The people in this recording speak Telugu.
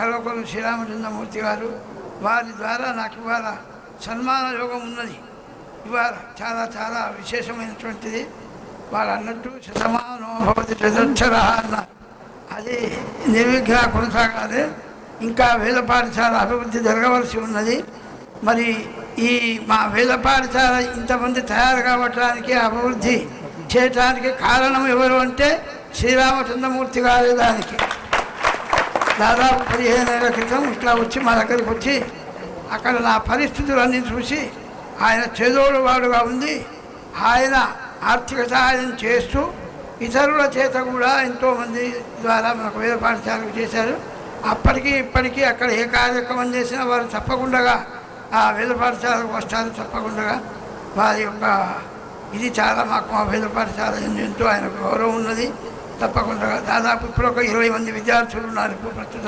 కల్వకొల్లు శ్రీరామచంద్రమూర్తి గారు వారి ద్వారా నాకు ఇవాళ సన్మాన యోగం ఉన్నది. ఇవాళ చాలా చాలా విశేషమైనటువంటిది. వాళ్ళు అన్నట్టు శతమానోభవతి భవతి అన్నారు అది నిర్విఘ్న కొనసాగాలి. ఇంకా వేద అభివృద్ధి జరగవలసి ఉన్నది. మరి ఈ మా వేలపాఠశాల ఇంతమంది తయారు కావటానికి అభివృద్ధి చేయటానికి కారణం ఎవరు అంటే శ్రీరామచంద్రమూర్తి గారే దానికి. దాదాపు పదిహేను ఏళ్ళ క్రితం ఇట్లా వచ్చి మా దగ్గరికి వచ్చి అక్కడ నా పరిస్థితులన్నీ చూసి ఆయన చేదోడు వాడుగా ఉంది ఆయన ఆర్థిక సహాయం చేస్తూ ఇతరుల చేత కూడా ఎంతోమంది ద్వారా మనకు వేద పాఠశాలకు చేశారు. అప్పటికి ఇప్పటికీ అక్కడ ఏ కార్యక్రమం చేసినా వారు తప్పకుండా ఆ వేద పాఠశాలకు వస్తారు తప్పకుండా వారి యొక్క ఇది చాలా మాకు మా వేద పాఠశాల ఎంతో ఆయనకు గౌరవం ఉన్నది. తప్పకుండా. దాదాపు ఇప్పుడు ఒక ఇరవై మంది విద్యార్థులు ఉన్నారు. ఇప్పుడు ప్రస్తుతం